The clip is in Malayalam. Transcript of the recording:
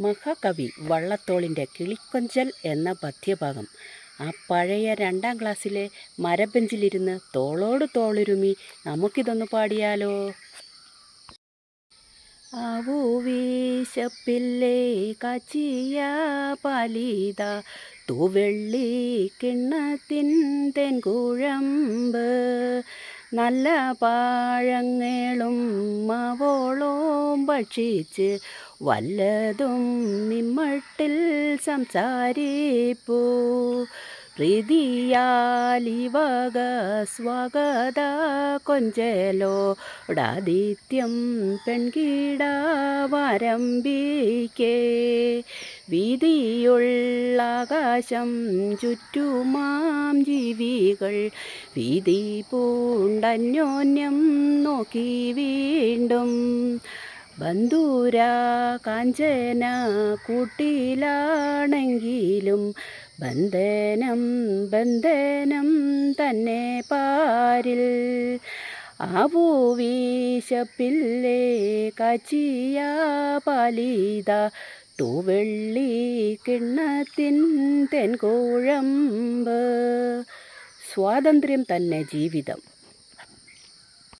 മഹാകവി വള്ളത്തോളിന്റെ കിളിക്കൊഞ്ചൽ എന്ന പദ്യഭാഗം. ആ പഴയ രണ്ടാം ക്ലാസ്സിലെ മരബെഞ്ചിലിരുന്ന് തോളോട് തോളുരുമി നമുക്കിതൊന്ന് പാടിയാലോ? ആവൂ കച്ചിയ പാലീത തൂവെള്ളി കിണ്ണത്തിൻ തെൻകുഴമ്പ്. നല്ല പാഴങ്ങളും ഭക്ഷിച്ച് വല്ലതും നിമ്മട്ടിൽ സംസാരിപ്പൂ. പ്രീതിയാലിവക സ്വാഗത പെൺകീട വരമ്പിക്കേ. വീതിയുള്ളാകാശം ചുറ്റുമാം ജീവികൾ വീതി പൂണ്ടന്യോന്യം നോക്കി വീണ്ടും ബന്ധുര കാഞ്ചന കൂട്ടിലാണെങ്കിലും ബന്ധനം ബന്ധനം തന്നെ പാരിൽ. ആവൂവീശപ്പില്ലേ കാച്ചിയ പാലിത. തൂവെള്ളി കിണ്ണത്തിൻ തെൻകോഴമ്പ്. സ്വാതന്ത്ര്യം തന്നെ ജീവിതം.